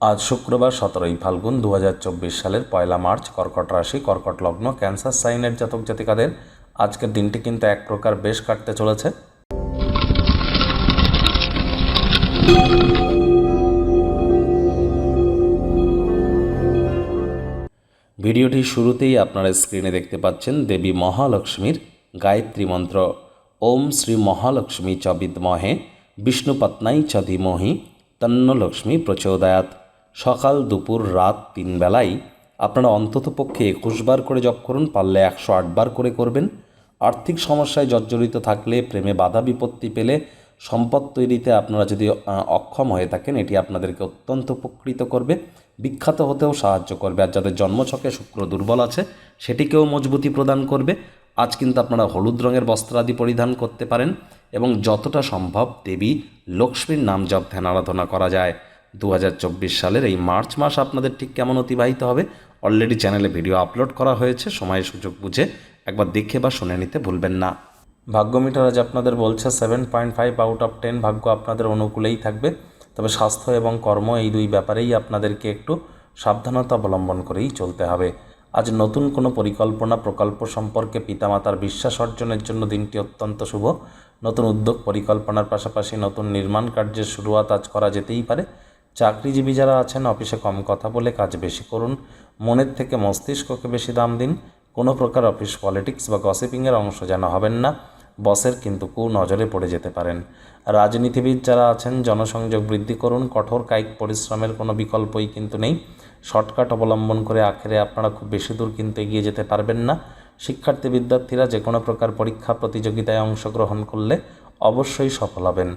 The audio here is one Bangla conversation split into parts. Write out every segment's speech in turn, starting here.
আজ শুক্রবার সতেরোই ফাল্গুন দু হাজার চব্বিশ সালের পয়লা মার্চ কর্কট রাশি, কর্কট লগ্ন, ক্যান্সার, সাইনের জাতক জাতিকাদের আজকের দিনটি কিন্তু এক প্রকার বেশ কাটতে চলেছে। ভিডিওটি শুরুতেই আপনারা স্ক্রিনে দেখতে পাচ্ছেন দেবী মহালক্ষ্মীর গায়ত্রী মন্ত্র। ওম শ্রী মহালক্ষ্মী চ বিদ্মহে বিষ্ণুপত্নাই চ ধীমহি, তন্ন লক্ষ্মী প্রচোদয়াত সকাল, দুপুর, রাত তিন বেলায় আপনারা অন্ততপক্ষে একুশ বার করে জপ করুন, পারলে একশো বার করে করবেন। আর্থিক সমস্যায় জর্জরিত থাকলে, প্রেমে বাধা বিপত্তি পেলে সম্পদ তৈরিতে আপনারা যদি অক্ষম হয়ে থাকেন, এটি আপনাদেরকে অত্যন্ত উপকৃত করবে, বিখ্যাত হতেও সাহায্য করবে। আর যাদের জন্মছকে শুক্র দুর্বল আছে, সেটিকেও মজবুতি প্রদান করবে। আজ কিন্তু আপনারা হলুদ রঙের বস্ত্রাদি পরিধান করতে পারেন এবং যতটা সম্ভব দেবী লক্ষ্মীর নাম জপ ধ্যান আরাধনা করা যায়। দু হাজার চব্বিশ সালের এই মার্চ মাস আপনাদের ঠিক কেমন অতিবাহিত হবে? অলরেডি চ্যানেলে ভিডিও আপলোড করা হয়েছে সময় সুযোগ বুঝে একবার দেখে বা শুনে নিতে ভুলবেন না। ভাগ্য মিটার আজ আপনাদের বলছে seven point five out of ten ভাগ্য আপনাদের অনুকূলেই থাকবে। তবে স্বাস্থ্য এবং কর্ম এই দুই ব্যাপারেই আপনাদেরকে একটু সাবধানতা অবলম্বন করেই চলতে হবে। আজ নতুন কোনো পরিকল্পনা, প্রকল্প সম্পর্কে পিতামাতার বিশ্বাস অর্জনের জন্য দিনটি অত্যন্ত শুভ। নতুন উদ্যোগ পরিকল্পনার পাশাপাশি নতুন নির্মাণ কার্যের শুরুয়াত আজ করা যেতেই পারে। চাকরিজীবী যারা আছেন, অফিসে কম কথা বলে কাজ বেশি করুন। মনের থেকে মস্তিষ্ককে বেশি দাম দিন। কোনো প্রকার অফিস পলিটিক্স বা গসিপিংয়ের অংশ যেন হবেন না। বসের কিন্তু কু নজরে পড়ে যেতে পারেন। রাজনীতিবিদ যারা আছেন, জনসংযোগ বৃদ্ধি করুন। কঠোর কায়িক পরিশ্রমের কোনো বিকল্পই কিন্তু নেই। শর্টকাট অবলম্বন করে আখেরে আপনারা খুব বেশি দূর কিন্তু এগিয়ে যেতে পারবেন না। শিক্ষার্থী বিদ্যার্থীরা যে কোনো প্রকার পরীক্ষা প্রতিযোগিতায় অংশগ্রহণ করলে অবশ্যই সফল হবেন।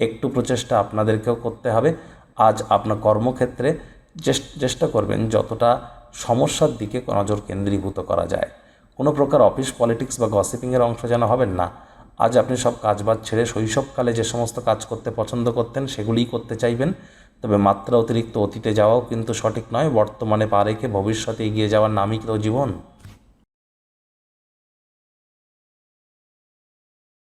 একটু প্রচেষ্টা আপনাদেরকেও করতে হবে। আজ আপনার কর্মক্ষেত্রে চেষ্টা করবেন যতটা সমস্যার দিকে নজর কেন্দ্রীভূত করা যায়। কোনো প্রকার অফিস পলিটিক্স বা গসিপিংয়ের অংশ যেন হবেন না। আজ আপনি সব কাজবাজ ছেড়ে শৈশবকালে যে সমস্ত কাজ করতে পছন্দ করতেন সেগুলিই করতে চাইবেন। তবে মাত্রা অতিরিক্ত অতীতে যাওয়াও কিন্তু সঠিক নয়। বর্তমানে পা রেখে ভবিষ্যতে এগিয়ে যাওয়ার নামই তো জীবন।